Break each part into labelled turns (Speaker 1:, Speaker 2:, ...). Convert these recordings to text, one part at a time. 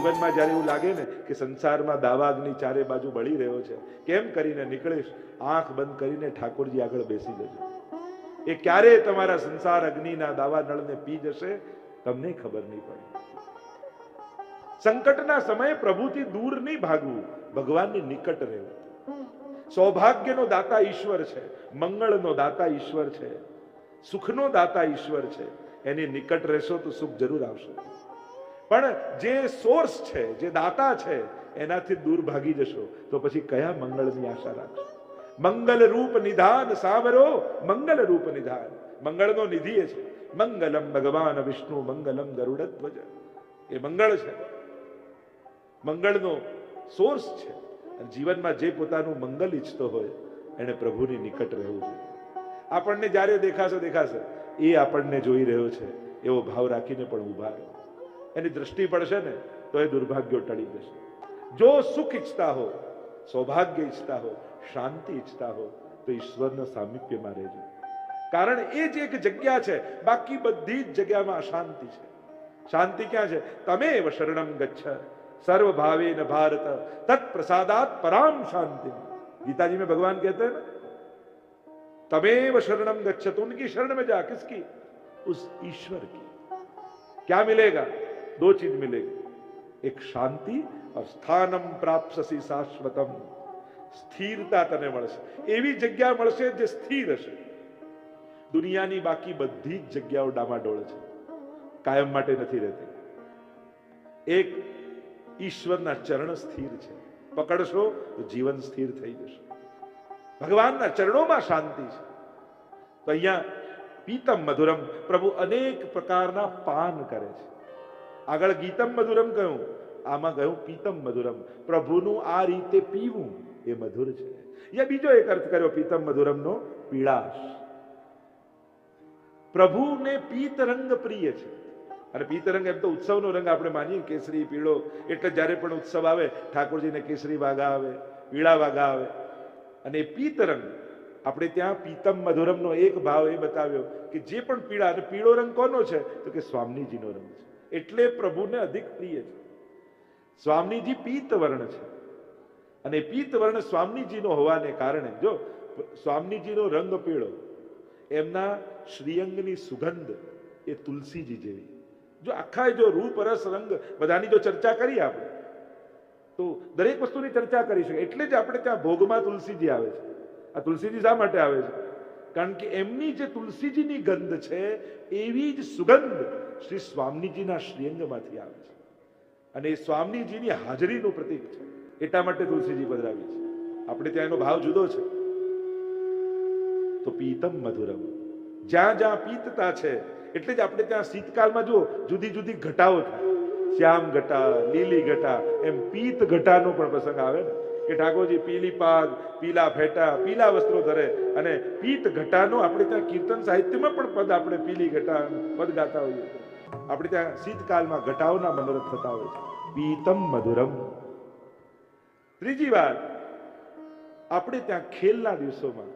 Speaker 1: જીવનમાં જ્યારે એવું લાગે ને કે સંસારમાં દાવાગ્નિ ચારે બાજુ બળી રહ્યો છે, કેમ કરીને નીકળીશ? આંખ બંધ કરીને ઠાકોરજી આગળ બેસી જજો. એ ક્યારે તમારા સંસાર અગ્નિના દાવા નળને પી જશે? તમને ખબર નહીં પડે. સંકટના સમયે પ્રભુથી દૂર નહીં ભાગવું, ભગવાનની નિકટ રહેવું. સૌભાગ્યનો દાતા ઈશ્વર છે, મંગળનો દાતા ઈશ્વર છે, સુખનો દાતા ઈશ્વર છે, એની નિકટ રહેશો તો સુખ જરૂર આવશે. પણ જે સોર્સ છે, જે દાતા છે, એનાથી દૂર ભાગી જશો. તો પછી કયા મંગળની આશા રાખશો? મંગલ રૂપ નિધાન સાવરો મંગલ રૂપ નિધાન. મંગળનો નિધિ છે. મંગલમ ભગવાન વિષ્ણુ, મંગલમ ગરુડધ્વજ એ મંગળ છે. મંગળનો સોર્સ છે. જીવનમાં જે પોતાનું મંગલ ઈચ્છતો હોય, એને પ્રભુની નિકટ રહેવું જોઈએ. આપણને જ્યારે દેખાશે દેખાશે. એ આપણને જોઈ રહ્યો છે. એવો ભાવ રાખીને પણ ઊભા રહો. એની દ્રષ્ટિ પડશે ને તો એ દુર્ભાગ્યો ટળી જશે જો સુખ ઈચ્છતા હો સૌભાગ્ય ઈચ્છતા હો શાંતિ ઈચ્છતા હો તો ઈશ્વરના સામીપ્યમાં રહેજો કારણ એ જ એક જગ્યા છે બાકી બધી જ જગ્યામાં અશાંતિ છે શાંતિ ક્યાં છે તમે એવ શરણમ ગચ્છ सर्व भावे न भारत तत्प्रसादात पराम शांति गीता जी में भगवान कहते हैं ना तमेव शरणम गच्छ तो उनकी शरण में जा किसकी उस ईश्वर की क्या मिलेगा दो चीज मिलेगी एक शांति और स्थानम प्राप्ससी શાશ્વતમ સ્થિરતા તને મળશે એવી જગ્યા મળશે જે સ્થિર હશે દુનિયાની બાકી બધી જ જગ્યાઓ ડામાડોળ છે કાયમ માટે નથી રહેતી એક ઈશ્વરના ચરણ સ્થિર છે પકડશો તો જીવન સ્થિર થઈ જશે ભગવાનના ચરણોમાં શાંતિ છે તો અહીંયા પીતમ મધુરમ પ્રભુ અનેક પ્રકારના પાન કરે છે આગળ ગીતમ મધુરમ કહ્યું. આમાં કહ્યું, પીતમ મધુરમ, પ્રભુનું આ રીતે પીવું એ મધુર છે. યા બીજો એક અર્થ કર્યો, પીતમ મધુરમનો પીળાશ. પ્રભુને પીત રંગ પ્રિય છે. અને પીતરંગ એમ તો ઉત્સવનો રંગ આપણે માનીએ, કેસરી, પીળો, એટલે જ્યારે પણ ઉત્સવ આવે, ઠાકોરજીને કેસરી વાઘા આવે, પીળા વાઘા આવે. અને પીતરંગ આપણે ત્યાં પીતમ મધુરમનો એક ભાવ એ બતાવ્યો કે જે પણ પીળા, અને પીળો રંગ કોનો છે? તો કે સ્વામીજીનો રંગ છે. એટલે પ્રભુને અધિક પ્રિય છે. સ્વામીજી પીત વર્ણ છે. અને પીત વર્ણ સ્વામીજીનો હોવાને કારણે જો સ્વામીજીનો રંગ પીળો, એમના શ્રીઅંગની સુગંધ એ તુલસીજી જેવી. જો આખા જો રૂપ રસ રંગ, બધાની જો ચર્ચા કરીએ આપણે, તો દરેક વસ્તુની ચર્ચા કરી શકે એટલે જ આપણે ત્યાં ભોગમાં તુલસીજી આવે છે. આ તુલસીજી શા માટે આવે છે? કારણ કે એમની જે તુલસીજીની ગંધ છે, એવી જ સુગંધ શ્રી સ્વામીજીના શ્રીઅંગમાંથી આવે છે. અને એ સ્વામીજીની હાજરીનું પ્રતીક છે. એટલા માટે તુલસીજી પધરાવી છે. આપણે ત્યાં એનો ભાવ જુદો છે. તો પીતમ મધુરમ. જ્યાં જ્યાં પીતતા છે, એટલે જ આપણે ત્યાં શીતકાળમાં જુઓ, જુદી જુદી ઘટાઓ થાય. શ્યામ ઘટા, લીલી ઘટા, એમ પીત ઘટાનો પણ પ્રસંગ આવે ને. કે ઠાકોરજી, પીલી પાગ, પીલા ફેટા પીલા વસ્ત્રો ધરે. અને પીત ઘટાનો આપણે ત્યાં કીર્તન સાહિત્યમાં પણ પદ આપણે પીલી ઘટા પદ ગાતા હોઈએ. આપણે ત્યાં શીતકાળમાં ઘટાઓના મનોરથ થતા હોય છે. પીતમ મધુરમ. ત્રીજી વાત, આપણે ત્યાં ખેલના દિવસોમાં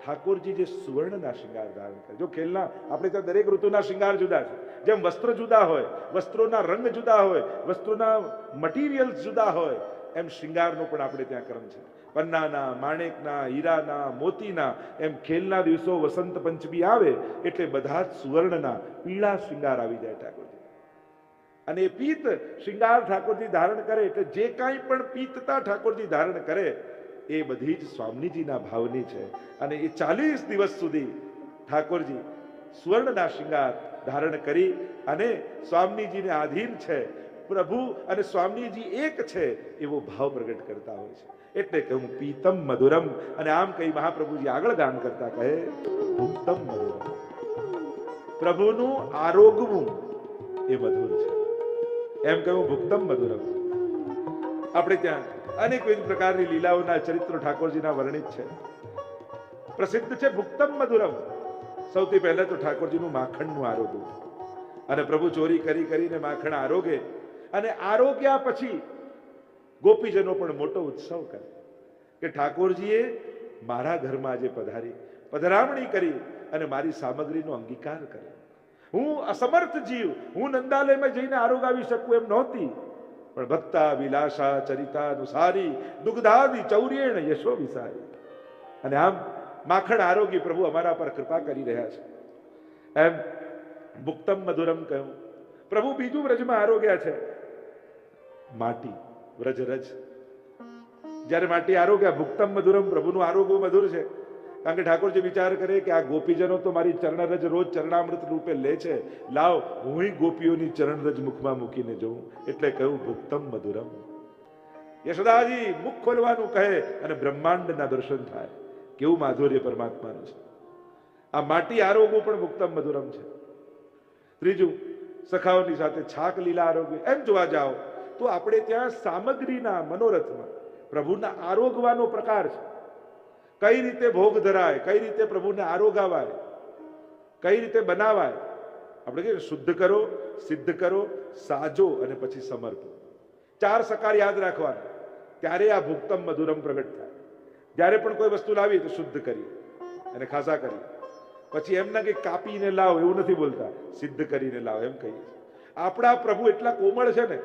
Speaker 1: ઠાકોરજી જે સુવર્ણના શિંગાર ધારણ કરે. જો ખેલના, આપણે ત્યાં દરેક ઋતુના શિંગાર જુદા છે. જેમ વસ્ત્ર જુદા હોય, વસ્ત્રોના રંગ જુદા હોય, વસ્ત્રોના મટીરિયલ જુદા હોય એમ શિંગારનો પણ આપણે ત્યાં ક્રમ છે. પન્નાના, માણેકના, હીરાના, મોતીના, એમ ખેલના દિવસો વસંત પંચમી આવે એટલે બધા જ સુવર્ણના પીળા શિંગાર આવી જાય ઠાકોરજી. અને એ પિત્ત શિંગાર ઠાકોરજી ધારણ કરે એટલે જે કાંઈ પણ પિત્તતા ઠાકોરજી ધારણ કરે, એ બધી જ સ્વામીજીના ભાવની છે. અને એ ચાલીસ દિવસ સુધી ઠાકોરજી સુવર્ણના શિંગાર ધારણ કરી અને સ્વામીજીને આધીન છે. પ્રભુ અને સ્વામીજી એક છે, એવો ભાવ પ્રગટ કરતા હોય છે. એટલે કહું પીતમ મધુરમ, અને આમ કહી મહાપ્રભુજી આગળ ગાન કરતા કહે, ભૂક્તમ મધુરમ. પ્રભુનું આરોગવું એ મધુર છે. એમ કહ્યું ભૂક્તમ મધુરમ. આપણે ત્યાં અનેક વિવિધ પ્રકારની લીલાઓના ચરિત્રો ઠાકોરજીના વર્ણિત છે. પ્રસિદ્ધ છે ભુક્તમ મધુરમ. સૌથી પહેલા તો ઠાકોરજીનું માખણનું આરોગવું. અને પ્રભુ ચોરી કરી કરીને માખણ આરોગે અને આરોગ્યા પછી ગોપીજનો પણ મોટો ઉત્સવ કરે. કે ઠાકોરજીએ મારા ઘરમાં આજે પધારી, પધરામણી કરી અને મારી સામગ્રીનો અંગીકાર કર્યો. હું અસમર્થ જીવ, હું નંદાલયમાં જઈને આરોગાવી શકું એમ નહોતી. પણ ભક્તા વિલાસા ચરિતાનુસારી, દુગ્ધાદી ચૌર્યેણ યશો વિસારી. અને આમ માખણ આરોગી પ્રભુ અમારા પર કૃપા કરી રહ્યા છે. એમ ભુક્તમ મધુરમ કહ્યું, પ્રભુ બીજું વ્રજમાં આરોગ્યા છે. માટી, વ્રજ રજ. જ્યારે માટી આરોગ્ય ભુક્તમ મધુરમ પ્રભુનું આરોગ્ય મધુર છે. કારણ કે ઠાકોરજી વિચાર કરે કે આ ગોપીજનો તો મારી ચરણરજ રોજ ચરણામૃત રૂપે લે છે. લાવ હું ગોપીઓની ચરણરજ મુખમાં મૂકીને જોઉં. એટલે કહ્યું, ભુક્તમ મધુરમ. યશોદાજી મુખ ખોલવાનું કહે અને બ્રહ્માંડના દર્શન થાય. કેવું માધુર્ય પરમાત્માનું છે. આ માટી આરોગ્ય પણ ભુક્તમ મધુરમ છે. ત્રીજું, સખાઓની સાથે છાક લીલા આરોગ્ય એમ જોવા જાઓ તો આપણે ત્યાં સામગ્રીના મનોરથમાં, પ્રભુના આરોગવાનો પ્રકાર છે. કઈ રીતે ભોગ ધરાય, કઈ રીતે પ્રભુને આરોગાવાય, કઈ રીતે બનાવાય, આપણે કહીએ શુદ્ધ કરો, સિદ્ધ કરો, સાજો અને પછી સમર્પો ચાર સકાર યાદ રાખવાના. ત્યારે આ ભુક્તમ મધુરમ પ્રગટ થાય. જ્યારે પણ કોઈ વસ્તુ લાવી તો શુદ્ધ કરી અને ખાસા કરી પછી એમ ના કે કાપીને લાવ, એવું નથી બોલતા. સિદ્ધ કરીને લાવ, એમ કહીએ આપણા પ્રભુ એટલા કોમળ છે ને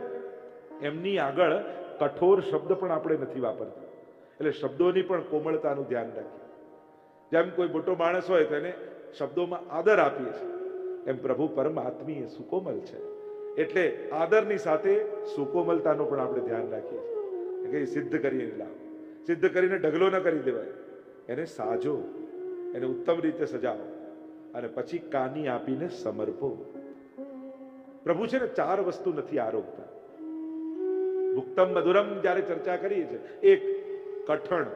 Speaker 1: એમની આગળ કઠોર શબ્દ પણ આપણે નથી વાપરતા. એટલે શબ્દોની પણ કોમળતાનું ધ્યાન રાખીએ. જેમ કોઈ મોટો માણસ હોય તો એને શબ્દોમાં આદર આપીએ છીએ. એમ પ્રભુ પરમ આત્મીય સુકોમલ છે. એટલે આદરની સાથે સુકોમલતાનું પણ આપણે ધ્યાન રાખીએ છીએ. કે સિદ્ધ કરીને લાવ સિદ્ધ કરીને ઢગલો ન કરી દેવાય. એને સાજો. એને ઉત્તમ રીતે સજાવો. અને પછી કાની આપીને સમર્પો. પ્રભુ છે ને ચાર વસ્તુ નથી આરોગતા ભુક્તમ મધુરમ જ્યારે ચર્ચા કરીએ છીએ, એક કઠણ,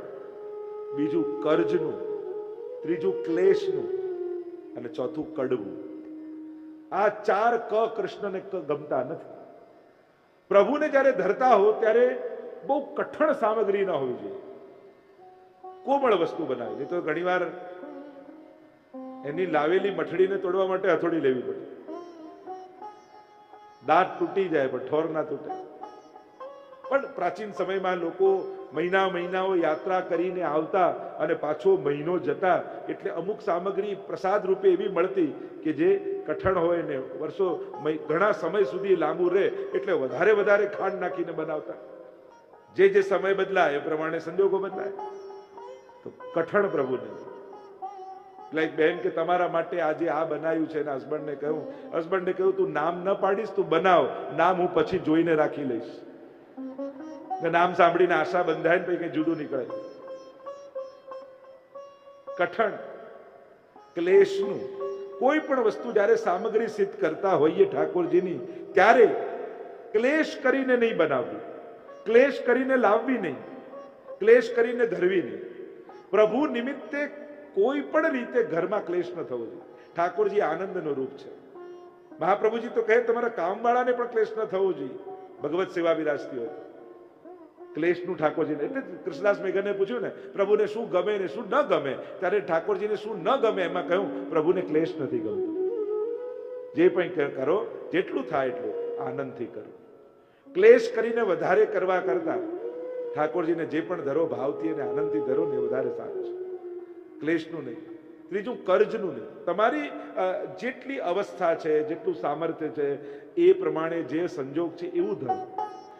Speaker 1: બીજું કર્જનું, ત્રીજું ક્લેશનું અને ચોથું કડવું. આ ચાર ક કૃષ્ણને ગમતા નથી. પ્રભુને જ્યારે ધરતા હો ત્યારે બહુ કઠણ સામગ્રી ન હોવી જોઈએ. કોમળ વસ્તુ બનાવી, નહીં તો ઘણીવાર એની લાવેલી મઠડીને તોડવા માટે હથોડી લેવી પડે. દાંત તૂટી જાય પણ ઠોર ના તૂટે. પણ પ્રાચીન સમયમાં લોકો મહિના મહિનાઓ યાત્રા કરીને આવતા અને પાછો મહિનો જતા, એટલે અમુક સામગ્રી પ્રસાદ રૂપે એવી મળતી કે જે કઠણ હોય ને વર્ષો ઘણા સમય સુધી લાંબુ રહે, એટલે વધારે વધારે ખાંડ નાખીને બનાવતા. જે જે સમય બદલાય, એ પ્રમાણે સંજોગો બદલાય. તો કઠણ પ્રભુને એટલે બેન કે તમારા માટે આજે આ બનાવ્યું છે એના હસબન્ડને કહ્યું હસબન્ડે કહ્યું, તું નામ ન પાડીશ, તું બનાવ. નામ હું પછી જોઈને રાખી લઈશ. નામ સાંભળીને આશા બંધાય ને કઈ જુદું નીકળે. કઠણ, ક્લેશનું કોઈ પણ વસ્તુ જ્યારે સામગ્રી સિદ્ધ કરતા હોઈએ ઠાકોરજીની, ત્યારે ક્લેશ કરીને નહીં બનાવવી, ક્લેશ કરીને લાવવી નહીં, ક્લેશ કરીને ધરવી નહીં. પ્રભુ નિમિત્તે કોઈ પણ રીતે ઘરમાં ક્લેશ ન થવો જોઈએ. ઠાકોરજી આનંદનો રૂપ છે. મહાપ્રભુજી તો કહે, તમારા કામવાળાને પણ ક્લેશ ન થવો જોઈએ. ભગવત સેવા બિરાજતી હોય. ક્લેશનું ઠાકોરજીને, એટલે કૃષ્ણદાસ મેઘને પૂછ્યું ને, પ્રભુને શું ગમે ને શું ન ગમે? ત્યારે ઠાકોરજીને શું ન ગમે એમાં કહ્યું, પ્રભુને ક્લેશ નથી ગમતું. જે પણ કરો, જેટલું થાય એટલું આનંદથી કરો. ક્લેશ કરીને વધારે કરવા કરતા ઠાકોરજીને જે પણ ધરો, ભાવથી અને આનંદથી ધરો ને વધારે સારું છે. ક્લેશનું નહીં. ત્રીજું કર્જનું નહીં. તમારી જેટલી અવસ્થા છે, જેટલું સામર્થ્ય છે, એ પ્રમાણે જે સંજોગ છે એવું ધરો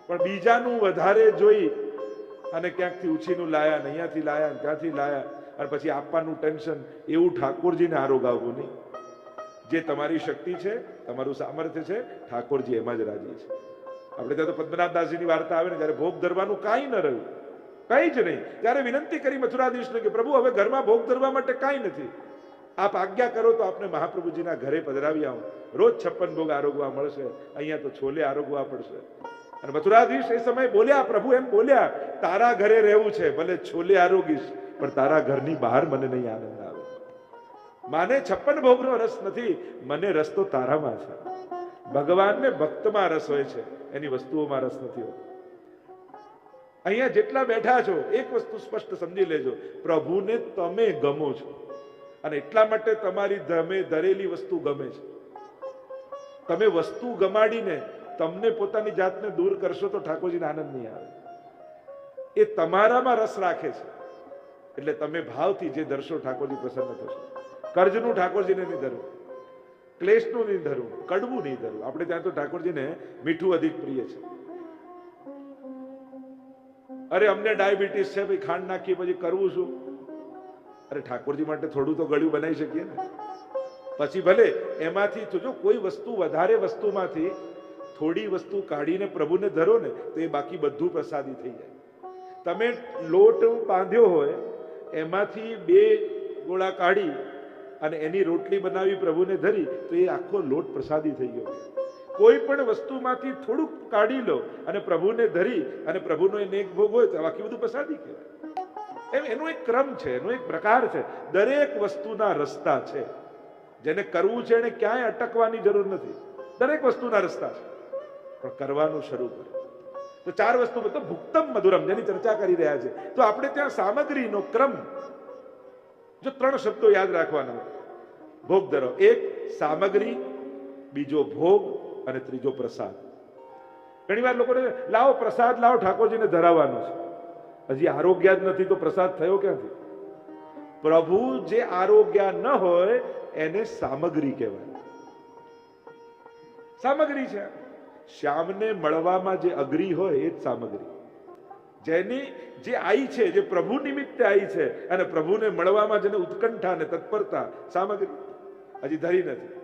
Speaker 1: પણ બીજાનું વધારે જોઈ અને ક્યાંકથી ઉછીનું લાયા ને અહીંયાથી લાયા ને ત્યાંથી લાયા અને પછી આપવાનું ટેન્શન, એવું ઠાકોરજીને આરોગાવવું નહીં. જે તમારી શક્તિ છે, તમારું સામર્થ્ય છે, ઠાકોરજી એમાં જ રાજી છે. આપણે ત્યાં તો પદ્મનાથદાસજીની વાર્તા આવે ને, જ્યારે ભોગ ધરવાનું કાંઈ ન રહ્યું કંઈ જ નહીં. ત્યારે વિનંતી કરી મથુરાધીશને કે, પ્રભુ, હવે ઘરમાં ભોગ ધરવા માટે કાંઈ નથી. આપ આજ્ઞા કરો તો આપને મહાપ્રભુજીના ઘરે પધરાવી આવું. રોજ છપ્પન ભોગ આરોગવા મળશે. અહીંયા તો છોલે આરોગવા પડશે. અને મથુરાધીશ એ સમયે બોલ્યા, પ્રભુ, એમ બોલ્યા, તારા ઘરે રહેવું છે, ભલે છોલે આરોગીશ, પણ તારા ઘરની બહાર મને નહીં આનંદ આવે. માને છપ્પન ભોગનો રસ નથી, મને રસ તો તારામાં છે. ભગવાનને ભક્તમાં રસ હોય છે. એની વસ્તુઓમાં રસ નથી હોતો. અહીંયા જેટલા બેઠા છો, એક વસ્તુ સ્પષ્ટ સમજી લેજો. પ્રભુને તમે ગમો છો. અને એટલા માટે તમારી ધમે ધરેલી વસ્તુ ગમે છે. તમે વસ્તુ ગમાડીને તમને પોતાની જાતને દૂર કરશો તો ઠાકોરજીને આનંદ નહીં આવે. એ તમારામાં રસ રાખે છે. એટલે તમે ભાવથી જે ધરશો ઠાકોરજી પ્રસન્ન થશે. કર્જનું ઠાકોરજીને નહીં ધરવું. ક્લેશનું નહીં ધરવું. કડવું નહીં ધરવું. આપણે ત્યાં તો ઠાકોરજીને મીઠું અધિક પ્રિય છે. અરે અમને ડાયાબિટીસ છે, ભાઈ ખાંડ નાખીએ, પછી કરવું શું? અરે ઠાકોરજી માટે થોડું તો ગળ્યું બનાવી શકીએ ને. પછી ભલે એમાંથી તો જો કોઈ વસ્તુ વધારે વસ્તુમાંથી થોડી વસ્તુ કાઢીને પ્રભુને ધરો ને, તો એ બાકી બધું પ્રસાદી થઈ જાય. તમે લોટ બાંધ્યો હોય, એમાંથી બે ગોળા કાઢી અને એની રોટલી બનાવી પ્રભુને ધરી, તો એ આખો લોટ પ્રસાદી થઈ ગયો. કોઈ પણ વસ્તુમાંથી થોડુંક કાઢી લો અને પ્રભુને ધરી અને પ્રભુનો એને એક ભોગ હોય તો બાકી બધું પ્રસાદી કહેવાય એમ એનો એક ક્રમ છે, એનો એક પ્રકાર છે. દરેક વસ્તુના રસ્તા છે. જેને કરવું છે એને ક્યાંય અટકવાની જરૂર નથી. દરેક વસ્તુના રસ્તા છે. પણ કરવાનું શરૂ કરો. તો ચાર વસ્તુ તો ભુક્તમ મધુરમ, જેની ચર્ચા કરી રહ્યા છે. તો આપણે ત્યાં સામગ્રીનો ક્રમ, જો ત્રણ શબ્દો યાદ રાખવાના ભોગ ધરો. એક, સામગ્રી. બીજો ભોગ. અને ત્રીજો પ્રસાદ. ઘણી વાર લોકોને લાવો પ્રસાદ, લાવો ઠાકોરજીને ધરાવવાનો છે. હજી આરોગ્ય જ નથી તો પ્રસાદ થયો ક્યાંથી? પ્રભુ જે આરોગ્ય ન હોય, એને સામગ્રી કહેવાય. સામગ્રી છે. શ્યામને મળવામાં જે અઘરી હોય, એ જ સામગ્રી. જેની જે આઈ છે, જે પ્રભુ નિમિત્તે આઈ છે, અને પ્રભુને મળવામાં જેને ઉત્કંઠા અને તત્પરતા, સામગ્રી. હજી ધરી નથી.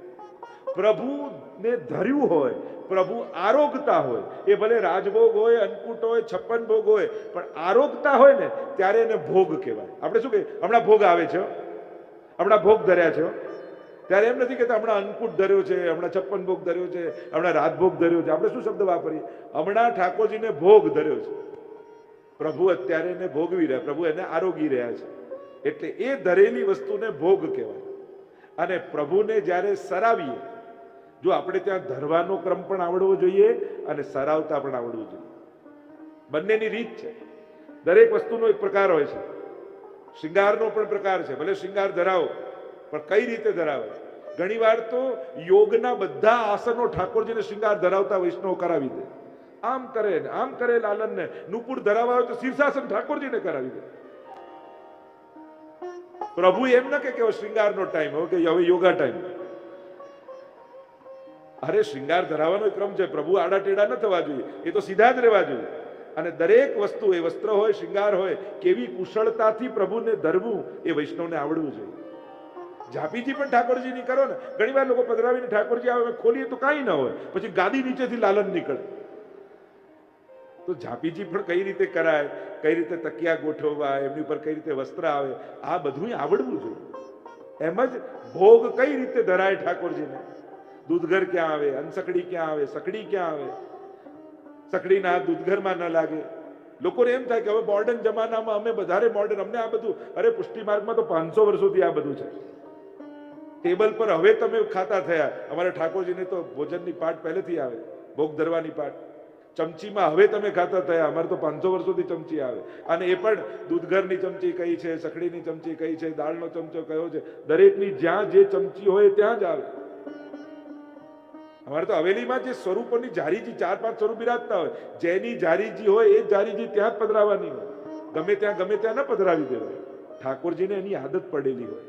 Speaker 1: પ્રભુને ધર્યું હોય, પ્રભુ આરોગતા હોય, એ ભલે રાજભોગ હોય, અન્નકૂટ હોય, છપ્પન ભોગ હોય, પણ આરોગતા હોય ને, ત્યારે એને ભોગ કહેવાય. આપણે શું કહીએ? હમણાં ભોગ આવે છે હમણાં ભોગ ધર્યા છે ત્યારે એમ નથી કહેતા, હમણાં અન્નકૂટ ધર્યો છે, હમણાં છપ્પન ભોગ ધર્યો છે, હમણાં રાજભોગ ધર્યો છે. આપણે શું શબ્દ વાપરીએ? હમણાં ઠાકોરજીને ભોગ ધર્યો છે. પ્રભુ અત્યારે એને ભોગવી રહ્યા, પ્રભુ એને આરોગી રહ્યા છે. એટલે એ ધરેલી વસ્તુને ભોગ કહેવાય. અને પ્રભુને જ્યારે સરાવીએ જો આપણે ત્યાં ધરવાનો ક્રમ પણ આવડવો જોઈએ અને સરાવતા પણ આવડવું જોઈએ. બંનેની રીત છે. દરેક વસ્તુનો એક પ્રકાર હોય છે. શિંગારનો પણ પ્રકાર છે. ભલે શિંગાર ધરાવો, પણ કઈ રીતે ધરાવે? ઘણીવાર તો યોગના બધા આસનો ઠાકોરજીને શિંગાર ધરાવતા વૈષ્ણવ કરાવી દે. આમ કરે ને, આમ કરે લાલનને. નુપુર ધરાવા હોય તો શીર્ષાસન ઠાકોરજીને કરાવી દે. પ્રભુ એમ ન કે શૃંગારનો ટાઈમ હવે કે હવે યોગા ટાઈમ અરે, શૃંગાર ધરાવવાનો ક્રમ છે. પ્રભુ આડા ટેડા ન થવા જોઈએ. એ તો સીધા જ રહેવા જોઈએ. અને દરેક વસ્તુ, એ વસ્ત્ર હોય, શૃંગાર હોય, કેવી કુશળતાથી પ્રભુને ધરવું એ વૈષ્ણવને આવડવું જોઈએ. ઝાપીજી પણ ઠાકોરજીની કરો ને. ઘણી વાર લોકો પધરાવીને ઠાકોરજી આવે ખોલીએ તો કાંઈ ન હોય. પછી ગાદી નીચેથી લાલન નીકળે. તો ઝાપીજી પણ કઈ રીતે કરાય? કઈ રીતે તકિયા ગોઠવવા? એમની ઉપર કઈ રીતે વસ્ત્ર આવે? આ બધું આવડવું જોઈએ. એમ જ ભોગ કઈ રીતે ધરાય ઠાકોરજીને? દૂધઘર ક્યાં આવે? અનસકડી ક્યાં આવે? સકડી ક્યાં આવે? સકડીના હાથ દૂધઘરમાં ન લાગે. લોકોને એમ થાય કે હવે મોર્ડન જમાનામાં અમે વધારે મોર્ડન અમને આ બધું, અરે પુષ્ટિ માર્ગમાં તો પાંચસો વર્ષોથી આ બધું છે. ટેબલ પર હવે તમે ખાતા થયા. અમારા ઠાકોરજીને તો ભોજનની પાટ પહેલેથી આવે, ભોગ ધરવાની પાટ ચમચીમાં હવે તમે ખાતા થયા. અમારે તો પાંચસો વર્ષોથી ચમચી આવે. અને એ પણ દૂધઘરની ચમચી કઈ છે, સકડીની ચમચી કઈ છે, દાળનો ચમચો કયો છે? દરેકની જ્યાં જે ચમચી હોય ત્યાં જ આવે. અમારે તો હવેલીમાં જે સ્વરૂપોની જારીજી ચાર પાંચ સ્વરૂપ બિરાજતા હોય, જેની જારીજી હોય એ જારીજી ત્યાં જ પધરાવાની હોય. ગમે ત્યાં ગમે ત્યાં ન પધરાવી દેવાય. ઠાકોરજીને એની આદત પડેલી હોય.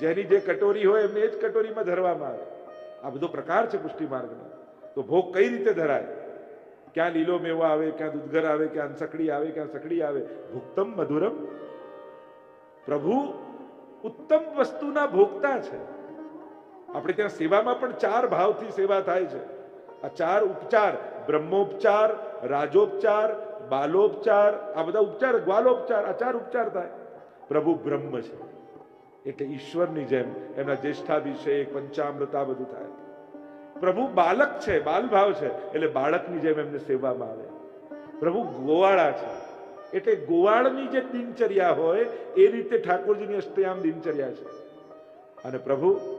Speaker 1: જેની જે કટોરી હોય એમને એ જ કટોરીમાં ધરવામાં આવે. આ બધો પ્રકાર છે પુષ્ટિ માર્ગનો. તો ભોગ કઈ રીતે ધરાય? ક્યાં લીલો મેવો આવે, ક્યાં દૂધગર આવે, ક્યાં સકડી આવે, ક્યાં સકડી આવે? ભુક્તમ મધુરમ પ્રભુ ઉત્તમ વસ્તુના ભોગતા છે. આપણે ત્યાં સેવામાં પણ ચાર ભાવથી સેવા થાય છે. આ ચાર ઉપચાર, બ્રહ્મોપચાર, રાજોપચાર, બાલોપચાર, આ બધા ઉપચાર, ગ્વાલોપચાર, આ ચાર ઉપચાર થાય. પ્રભુ બ્રહ્મ છે. એટલે ઈશ્વરની જેમ એમના જ્યેષ્ઠાભિષેક, પંચામૃત, આ બધું થાય. પ્રભુ બાલક છે બાલ ભાવ છે, એટલે બાળકની જેમ એમને સેવામાં આવે. પ્રભુ ગોવાળા છે. એટલે ગોવાળની જે દિનચર્યા હોય, એ રીતે ઠાકોરજીની અષ્ટયામ દિનચર્યા છે. અને પ્રભુ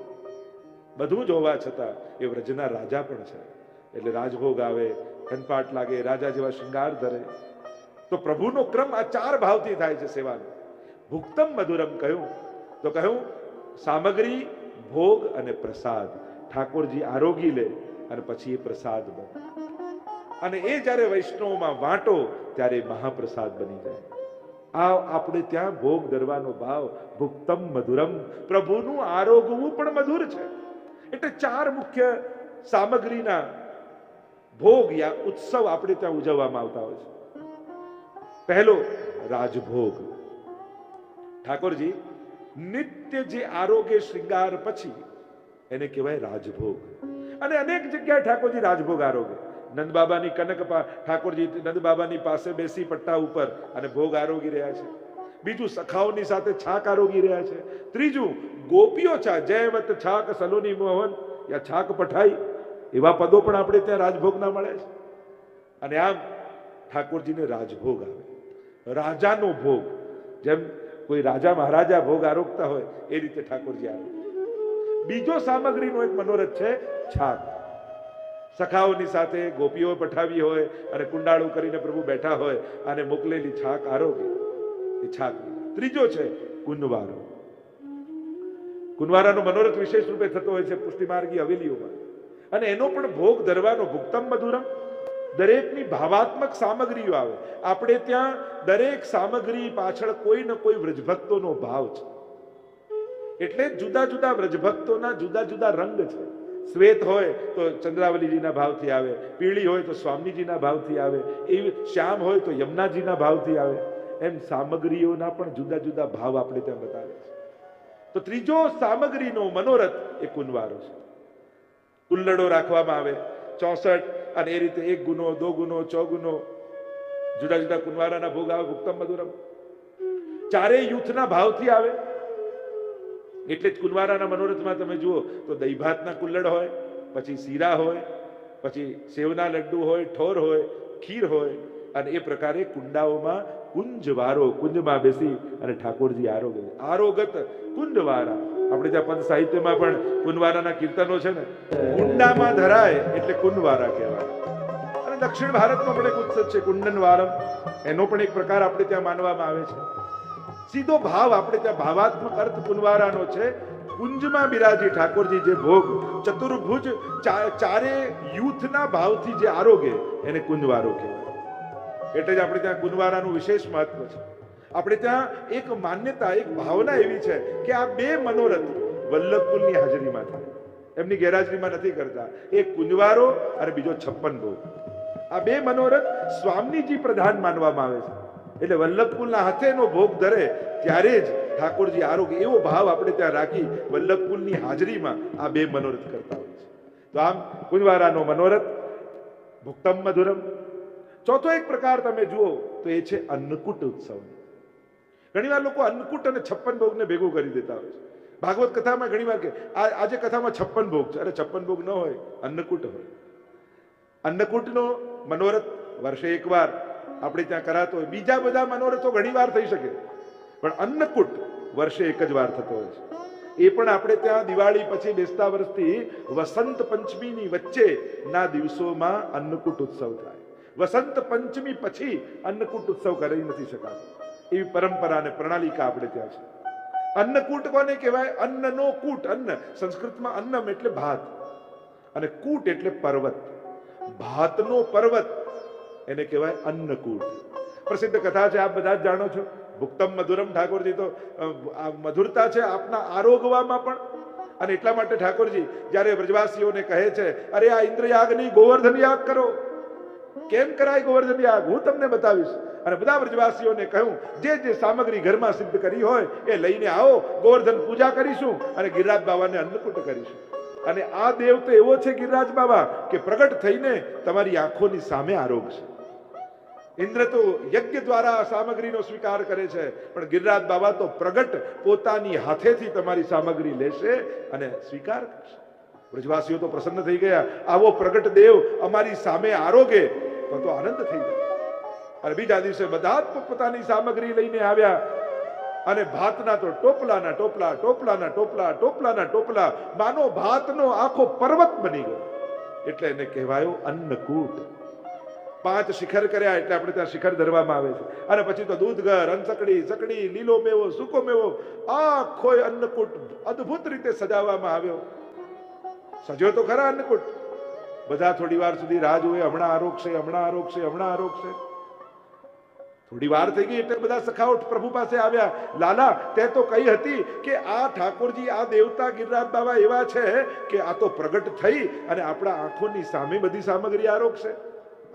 Speaker 1: બધું જ હોવા છતાં એ વ્રજના રાજા પણ છે. એટલે રાજભોગ આવે, ઘનપાટ લાગે, રાજા જેવા શૃંગાર ધરે. તો પ્રભુનો ક્રમ આ ચાર ભાવથી થાય છે સેવાનો. ભુક્તમ મધુરમ કહ્યું, તો કહ્યું, સામગ્રી, ભોગ અને પ્રસાદ. ઠાકોરજી આરોગી લે અને પછી એ પ્રસાદ બને. અને એ જ્યારે વૈષ્ણવમાં વાંટો, ત્યારે મહાપ્રસાદ બની જાય. આ આપણે ત્યાં ભોગ ધરવાનો ભાવ ભુક્તમ મધુરમ. પ્રભુનું આરોગવું પણ મધુર છે. એટલે ચાર મુખ્ય સામગ્રીના ભોગ યા ઉત્સવ આપણે ત્યાં ઉજવવામાં આવતા હોય છે. પહેલો, રાજભોગ. ઠાકોરજી, નિત્ય જે આરોગ્ય શૃંગાર પછી એને કહેવાય રાજભોગ. અને અનેક જગ્યાએ ઠાકોરજી રાજભોગ આરોગ્ય નંદ બાબાની કનક ઠાકોરજી નંદ બાબાની પાસે બેસી પટ્ટા ઉપર અને ભોગ આરોગી રહ્યા છે. બીજું સખાઓની સાથે છાક આરોગી રહ્યા છે. ત્રીજું, ગોપીઓ છા જયવત છાક સલોની મોહન, યા છાક પઠાઈ, એવા પદો પણ આપણે ત્યાં રાજભોગના મળે છે. અને આમ ઠાકોરજીને રાજભોગ આવે. રાજાનો ભોગ, જેમ કોઈ રાજા મહારાજા ભોગ આરોગતા હોય, એ રીતે ઠાકોરજી આવે. બીજો સામગ્રીનો એક મનોરથ છે, છાક. સખાઓની સાથે ગોપીઓ પઠાવી હોય અને કુંડાળું કરીને પ્રભુ બેઠા હોય અને મોકલેલી છાક આરોગે. એ છાક ત્રીજો છે કુંડવારો કુંડવારાનો મનોરથ વિશેષ રૂપે થતો હોય છે પુષ્ટિમાર્ગી હવેલીઓમાં. અને એનો પણ ભોગ ધરવાનો ભુક્તમ મધુરમ. દરેકની ભાવાત્મક સામગ્રીઓ આવે. આપણે ત્યાં દરેક સામગ્રી પાછળ કોઈ ને કોઈ વ્રજભક્તોનો ભાવ છે. એટલે જુદા જુદા વ્રજભક્તોના જુદા જુદા રંગ છે. શ્વેત હોય તો ચંદ્રાવલીજીના ભાવથી આવે. પીળી હોય તો સ્વામીજીના ભાવથી આવે. એવી શ્યામ હોય તો યમુનાજીના ભાવથી આવે. એમ સામગ્રીઓના પણ જુદા જુદા ભાવ આપણે ત્યાં બતાવે છે. તો ત્રીજો સામગ્રીનો મનોરથ એ કુંવારો છે. કુલ્લડો રાખવામાં આવે, ચોસઠ, અને એ રીતે એક ગુનો, દો ગુનો ચો ગુનો, જુદા જુદા કુંવારાના ભોગ આવે ભુક્તમ મધુરમ. ચારેય યુથના ભાવથી આવે. એટલે જ કુંવારાના મનોરથમાં તમે જુઓ તો દહીભાતના કુલ્લડ હોય, પછી શીરા હોય, પછી સેવના લડ્ડુ હોય, ઠોર હોય, ખીર હોય, અને એ પ્રકારે કુંડાઓમાં કુંજવારો કુંજમાં બેસી અને ઠાકોરજી આરોગ્ય આરોગત કુંજવારા. આપણે ત્યાં પદ સાહિત્યમાં પણ કુંજવારાના કીર્તનો છે ને, કુંડામાં ધરાય એટલે કુંજવારા કહેવાય. અને દક્ષિણ ભારતનો પણ એક ઉત્સવ છે, કુંડનવારમ. એનો પણ એક પ્રકાર આપણે ત્યાં માનવામાં આવે છે. સીધો ભાવ આપણે ત્યાં ભાવાત્મક અર્થ કુંવારાનો છે. કુંજમાં બિરાજી ઠાકોરજી જે ભોગ, ચતુર્ભુજ ચારે યુથના ભાવથી જે આરોગે, એને કુંજવારો કહેવાય. એટલે જ આપણે ત્યાં ગુનવારાનું વિશેષ મહત્વ છે. આપણે ત્યાં એક માન્યતા, એક ભાવના એવી છે કે આ બે મનોરથ વલ્લભકુલની હાજરીમાં થાય. એમની ગેરહાજરીમાં નથી કરતા. એક કુંજવારો અને બીજો છપ્પન ભોગ આ બે મનોરથ સ્વામીજી પ્રધાન માનવામાં આવે છે. એટલે વલ્લભકુલના હાથેનો ભોગ ધરે ત્યારે જ ઠાકોરજી આરોગ્ય એવો ભાવ આપણે ત્યાં રાખી વલ્લભકુલની હાજરીમાં આ બે મનોરથ કરતા હોય છે. તો આમ કુંજવારાનો મનોરથ, ભુક્તમ મધુરમ ચોથો એક પ્રકાર તમે જુઓ તો એ છે અન્નકૂટ ઉત્સવ. ઘણીવાર લોકો અન્નકૂટ અને છપ્પન ભોગને ભેગું કરી દેતા હોય છે. ભાગવત કથામાં ઘણીવાર કે આજે કથામાં છપ્પન ભોગ છે. અરે, છપ્પન ભોગ ન હોય, અન્નકૂટ હોય. અન્નકૂટનો મનોરથ વર્ષે એકવાર આપણે ત્યાં કરાતો હોય. બીજા બધા મનોરથો ઘણી વાર થઈ શકે. પણ અન્નકૂટ વર્ષે એક જ વાર થતો હોય છે. એ પણ આપણે ત્યાં દિવાળી પછી બેસતા વર્ષથી વસંત પંચમીની વચ્ચે ના દિવસોમાં અન્નકૂટ ઉત્સવ થાય. વસંત પંચમી પછી અન્નકૂટ ઉત્સવ કરી નથી શકાતો. એવી પરંપરા અને પ્રણાલિકા આપણે ત્યાં છે. અન્નકૂટ કોને કહેવાય? અન્નનો કૂટ. અન્ન. સંસ્કૃતમાં અન્નમ એટલે ભાત. અને કૂટ એટલે પર્વત. ભાતનો પર્વત એને કહેવાય અન્નકૂટ. પ્રસિદ્ધ કથા છે, આપ બધા જ જાણો છો. ભુક્તમ મધુરમ ઠાકોરજી તો મધુરતા છે આપના આરોગવામાં પણ. અને એટલા માટે ઠાકોરજી, જ્યારે વ્રજવાસીઓને કહે છે, અરે આ ઇન્દ્રયાગની ગોવર્ધન યાગ કરો. કેમ કરાય ગોવર્ધન યાગ હું તમને બતાવીશ. અને બધા વ્રજવાસીઓને કહ્યું જે જે સામગ્રી ઘરમાં સિદ્ધ કરી હોય, એ લઈને આવો. ગોવર્ધન પૂજા કરીશું અને ગિરિરાજ બાબાને અન્નકૂટ કરીશું. અને આ દેવ તો એવો છે ગિરિરાજ બાબા કે પ્રગટ થઈને તમારી આંખોની સામે આરોગશે ઇન્દ્ર તો યજ્ઞ દ્વારા સામગ્રીનો સ્વીકાર કરે છે, પણ ગિરિરાજ બાબા તો પ્રગટ પોતાની હાથેથી તમારી સામગ્રી લેશે અને સ્વીકાર કરશે. વ્રજવાસીઓ તો પ્રસન્ન થઈ ગયા. આવો પ્રગટ દેવ અમારી સામે આરોગે તો આનંદ થઈ જાય અને બીજા દિવસે બધા જ પોતાની સામગ્રી લઈને આવ્યા. અને ભાતના તો ટોપલાના ટોપલા ટોપલાના ટોપલા ટોપલાના ટોપલા. માનો ભાતનો આખો પર્વત બની ગયો. એટલે એને કહેવાયો અન્નકૂટ. પાંચ શિખર કર્યા એટલે આપણે ત્યાં શિખર ધરવામાં આવે છે. અને પછી તો દૂધઘર અનસકડી સકડી લીલો મેવો, સૂકો મેવો આખો અન્નકૂટ અદ્ભુત રીતે સજાવવામાં આવ્યો. સજ્યો તો ખરા અન્નકૂટ. બધા થોડી વાર સુધી રાહ જોવે હમણાં આરોગશે હમણાં આરોગશે હમણાં આરોગશે થોડી વાર થઈ ગઈ એટલે બધા સખાવટ પ્રભુ પાસે આવ્યા. લાલા, તે તો કહી હતી કે આ ઠાકોરજી, આ દેવતા ગિરિરાજ બાબા એવા છે કે આ તો પ્રગટ થઈ અને આપણા આંખોની સામે બધી સામગ્રી આરોગશે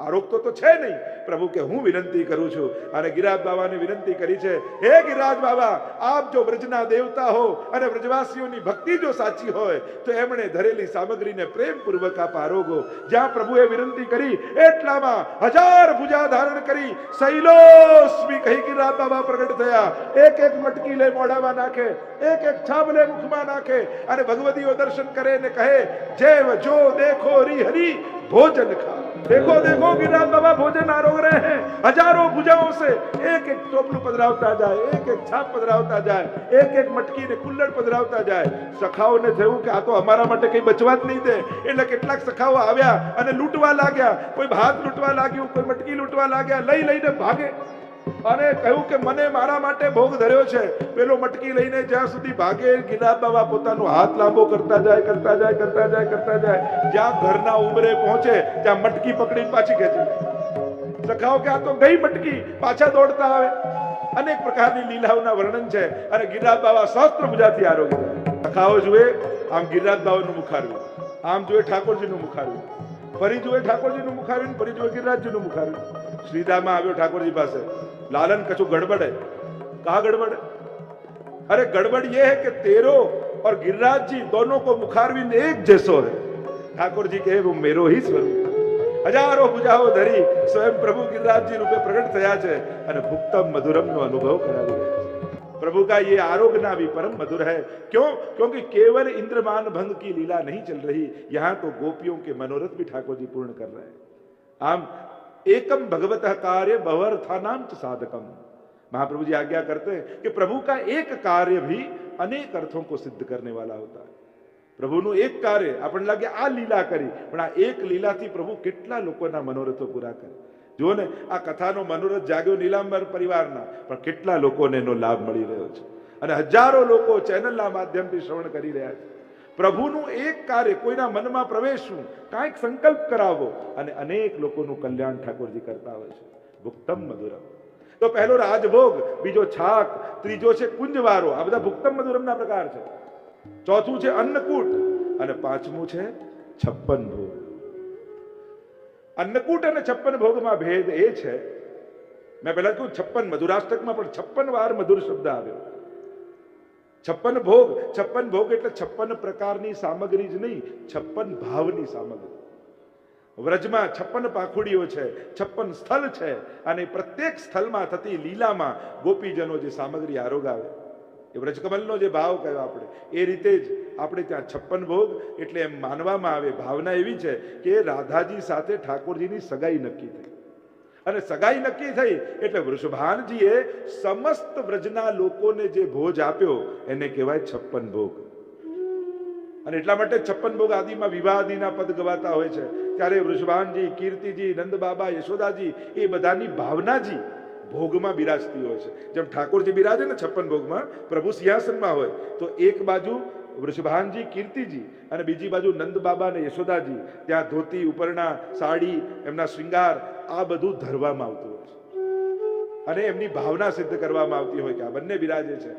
Speaker 1: આરોપ તો છે નહીં. પ્રભુ કે હું વિનંતી કરું છું અને ગિરાજ બાબાને વિનંતી કરી છે, હે ગિરાજ બાબા, આપ જો વ્રજના દેવતા હો અને વ્રજવાસીઓની ભક્તિ જો સાચી હોય, તો એમણે ધરેલી સામગ્રીને પ્રેમપૂર્વક આપ આરોગો જ્યાં પ્રભુએ વિનંતી કરી, એટલામાં હજાર ભુજા ધારણ કરી શૈલોસ્મી કહી ગિરાજ બાબા પ્રગટ થયા. એક એક મટકી લે મોઢામાં નાખે, એક એક છાપ લે મુખમાં નાખે અને ભગવતીઓ દર્શન કરે ને કહે, જેવ જો દેખો હરી હરી, ભોજન ખા देखो देखो गिरिराज बाबा भोजन आरोग रहे हैं हजारों भुजाओं से एक एक टोपलू पधरावता जाए एक एक छाप પધરાવતા જાય એક એક મટકી ને કુલ્લડ પધરાવતા જાય સખાઓને થયું કે આ તો અમારા માટે કઈ બચવા જ નહીં દે એટલે કેટલાક સખાઓ આવ્યા અને લૂંટવા લાગ્યા કોઈ ભાત લૂંટવા લાગ્યું કોઈ મટકી લૂંટવા લાગ્યા લઈ લઈને ભાગે અને કહ્યું કે મને મારા માટે ભોગ ધર્યો છે. પેલો મટકી લઈને જ્યાં સુધી ભાગે ગિરનાર બાબા પોતાનો હાથ લાંબો કરતા જાય કરતા જાય કરતા જાય કરતા જાય, જ્યાં ઘરના ઉંબરે પહોંચે, ત્યાં મટકી પકડીને પાછી ખેંચી. સખાઓ કે આ તો ગઈ મટકી, પાછા દોડતા આવે. અનેક પ્રકારની લીલાઓના વર્ણન છે અને ગિરનાર બાબા શસ્ત્ર ભુજાથી આરોગ્ય સખાઓ જુએ, આમ ગિરનાર બાબાનું મુખારવું. આમ જુએ ઠાકોરજીનું મુખારવું. ફરી જુએ ઠાકોરજીનું મુખારવું ફરી જુએ ગિરરાજજીનું મુખારવું શ્રીધામાં આવ્યો ઠાકોરજી પાસે. लालन कछु गड़बड़ है कहा गड़बड़ है अरे गड़बड़ ये है कि तेरो और गिरिराज जी दोनों को मुखारविंद एक जैसो है ठाकुर जी कहे वो मेरो ही स्वरूप है હજારો ભુજાઓ ધરી સ્વયં પ્રભુ ગિરિરાજજી રૂપે પ્રગટ થયા છે અને ભુક્તમ મધુરમ નો અનુભવ કરાવી રહ્યા છે प्रभु का ये आरोग्य भी परम मधुर है क्यों क्योंकि केवल इंद्रमान भंग की लीला नहीं चल रही यहाँ तो गोपियों के मनोरथ भी ठाकुर जी पूर्ण कर रहे हैं आम एकम भगवत कार्य बहुअर्था नाम च साधकम महाप्रभु जी आज्ञा करते हैं कि प्रभु का एक कार्य भी अनेक अर्थों को सिद्ध करने वाला होता है પ્રભુનું એક કાર્ય આપણને લાગે આ લીલા કરી પણ આ એક લીલાથી પ્રભુ કેટલા લોકોના મનોરથો પૂરા કરે જુઓ ને આ કથાનો મનોરથ જાગ્યો નીલાંબર પરિવારના પણ કેટલા લોકોને એનો લાભ મળી રહ્યો છે અને હજારો લોકો ચેનલના માધ્યમથી શ્રવણ કરી રહ્યા છે પ્રભુનું એક કાર્ય, કોઈના મનમાં પ્રવેશવું, કાંઈક સંકલ્પ કરાવવો. અને અનેક લોકોનું કલ્યાણ ઠાકોરજી કરતા હોય છે. ભુક્તમ મધુરમ. તો પહેલો રાજભોગ, બીજો છાક, ત્રીજો છે કુંજવારો. આ બધા ભુક્તમ મધુરમના પ્રકાર છે. ચોથું છે અન્નકૂટ અને પાંચમું છે છપ્પન ભોગ. અન્નકૂટ અને છપ્પન ભોગમાં ભેદ એ છે. મેં પહેલા કહ્યું છપ્પન મધુરાષ્ટકમાં પણ છપ્પન વાર મધુર શબ્દ આવ્યો. છપ્પન ભોગ છપ્પન ભોગ એટલે છપ્પન પ્રકારની સામગ્રી જ નહીં, છપ્પન ભાવની સામગ્રી. વ્રજમાં છપ્પન પાખુડીઓ છે, છપ્પન સ્થળ છે, અને પ્રત્યેક સ્થળમાં થતી લીલામાં ગોપીજનો જે સામગ્રી આરોગાવે. એ વ્રજકમલનો જે ભાવ કહેવાય આપણે? એ રીતે જ આપણે ત્યાં છપ્પન ભોગ એટલે એમ માનવામાં આવે ભાવના એવી છે કે રાધાજી સાથે ઠાકોરજીની સગાઈ નક્કી થઈ. અને સગાઈ નક્કી થઈ. એટલે વૃષભાનજીએ સમસ્ત વ્રજના લોકોને જે ભોજ આપ્યો, એને કહેવાય છપ્પન ભોગ. અને એટલા માટે છપ્પન ભોગ આદિમાં વિવાહદીના પદ ગવાતા હોય છે. ત્યારે વૃષભાનજી, કીર્તિજી, નંદબાબા, યશોદાજી, એ બધાની ભાવનાજી ભોગમાં બિરાજતી હોય છે. જેમ ઠાકોરજી બિરાજે ને છપ્પન ભોગમાં, પ્રભુ સિંહાસનમાં હોય, તો એક બાજુ વૃષભાનજી, કીર્તિજી અને બીજી બાજુ નંદ બાબા અને યશોદાજી, ત્યાં ધોતી, ઉપરણા, સાડી, એમના શ્રીંગાર આ બધું ધરવામાં આવતું હોય છે. અને એમની ભાવના સિદ્ધ કરવામાં આવતી હોય કે આ બંને બિરાજે છે.